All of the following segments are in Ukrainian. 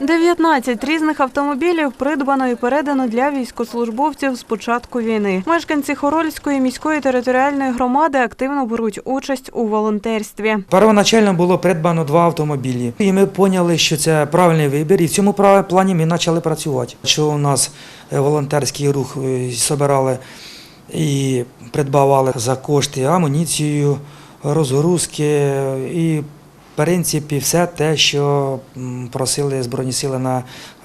19 різних автомобілів придбано і передано для військовослужбовців з початку війни. Мешканці Хорольської міської територіальної громади активно беруть участь у волонтерстві. Первоначально було придбано два автомобілі, і ми поняли, що це правильний вибір, і в цьому плані ми почали працювати. Що у нас е, волонтерський рух е, збирали і придбавали за кошти амуніцію, розгрузки е, і. Принципі, все те, що просили Збройні сили на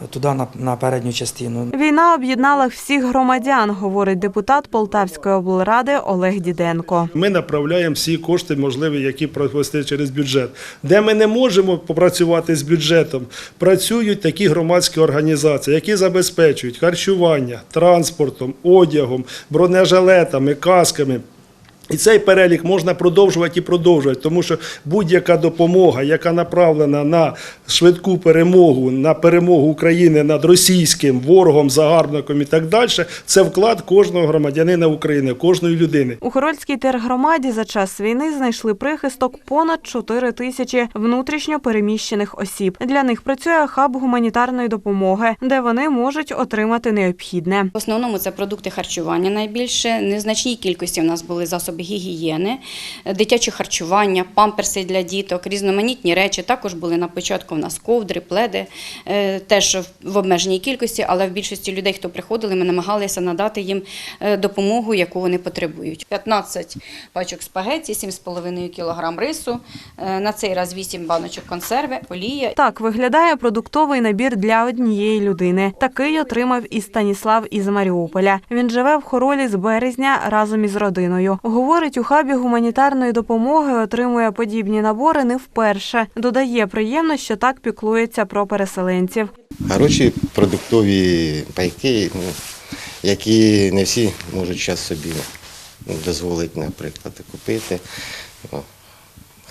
туди на, на передню частину. Війна об'єднала всіх громадян, говорить депутат Полтавської облради Олег Діденко. Ми направляємо всі кошти, можливі, які провести через бюджет. Де ми не можемо попрацювати з бюджетом, працюють такі громадські організації, які забезпечують харчування, транспортом, одягом, бронежилетами, касками. І цей перелік можна продовжувати і продовжувати, тому що будь-яка допомога, яка направлена на швидку перемогу, на перемогу України над російським ворогом, загарбником і так далі, це вклад кожного громадянина України, кожної людини. У Хорольській тергромаді за час війни знайшли прихисток понад 4 тисячі внутрішньо переміщених осіб. Для них працює хаб гуманітарної допомоги, де вони можуть отримати необхідне. В основному це продукти харчування найбільше. Незначній кількості в нас були засоби гігієни, дитяче харчування, памперси для діток, різноманітні речі. Також були на початку в нас ковдри, пледи, е, теж в обмеженій кількості, але в більшості людей, хто приходили, ми намагалися надати їм е, допомогу, яку вони потребують. 15 пачок спагеті, 7,5 кг рису, е, на цей раз 8 баночок консерви, олія Так виглядає продуктовий набір для однієї людини. Такий отримав і Станіслав із Маріуполя. Він живе в Хоролі з березня разом із родиною. Говорить, у хабі гуманітарної допомоги отримує подібні набори не вперше. Додає приємно, що так піклується про переселенців. Хороші продуктові пайки, ну, які не всі можуть зараз собі ну, дозволити, наприклад, купити.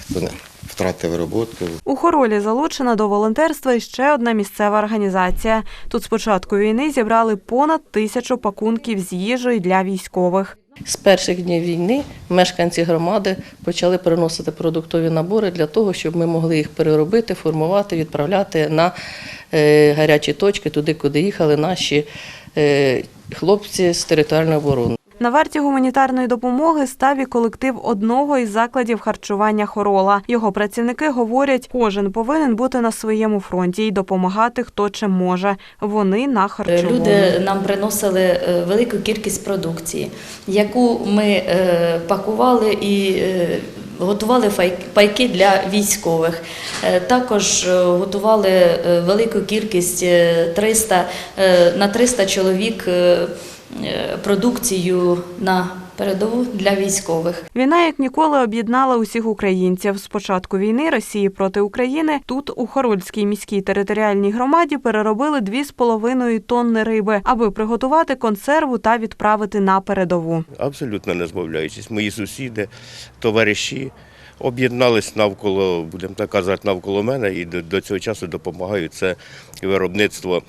Хто не втратив роботу, У Хоролі залучена до волонтерства ще одна місцева організація. Тут з початку війни зібрали понад тисячу пакунків з їжею для військових. З перших днів війни мешканці громади почали приносити продуктові набори для того, щоб ми могли їх переробити, формувати, відправляти на е, гарячі точки, туди, куди їхали наші е, хлопці з територіальної оборони. На варті гуманітарної допомоги став і колектив одного із закладів харчування Хорола. Його працівники говорять, кожен повинен бути на своєму фронті і допомагати хто чим може. Вони на харчовому. Люди нам приносили е, велику кількість продукції, яку ми е, пакували і е, готували пайки для військових. Е, Також е, готували е, велику кількість е, 300, е, на 300 чоловік е, е, продукцію на передову для військових. Війна як ніколи об'єднала усіх українців. З початку війни Росії проти України тут у Хорольській міській територіальній громаді переробили 2,5 тонни риби, аби приготувати консерву та відправити на передову. абсолютно не змовляючись. Мої сусіди, товариші об'єднались навколо, будемо так казати, навколо мене і до, до цього часу допомагають. Це виробництво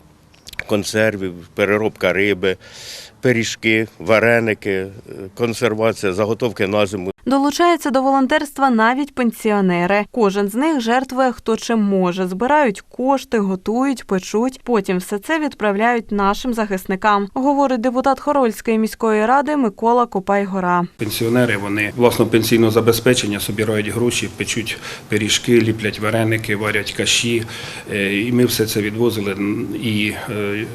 консервів, переробка риби, пиріжки, вареники, е, консервація, заготовки на зиму. Долучаються до волонтерства навіть пенсіонери. Кожен з них жертвує хто чим може. Збирають кошти, готують, печуть. Потім все це відправляють нашим захисникам, говорить депутат Хорольської міської ради Микола Копайгора. Пенсіонери вони власно пенсійного забезпечення собирають гроші, печуть пиріжки, ліплять вареники, варять каші. Е, І ми все це відвозили і е,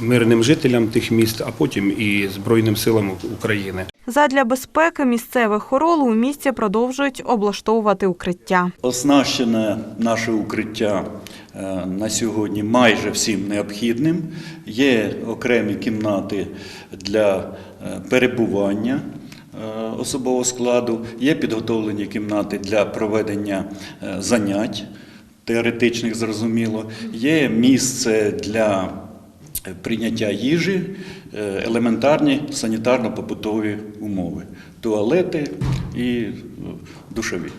мирним жителям тих міст, а потім і Збройним силам України. Задля безпеки місцевих хоролу у місті продовжують облаштовувати укриття. Оснащене наше укриття е, на сьогодні майже всім необхідним. Є окремі кімнати для е, перебування е, особового складу, є підготовлені кімнати для проведення занять теоретичних, зрозуміло, є місце для прийняття їжі, е, елементарні санітарно-побутові умови, туалети і е, душові.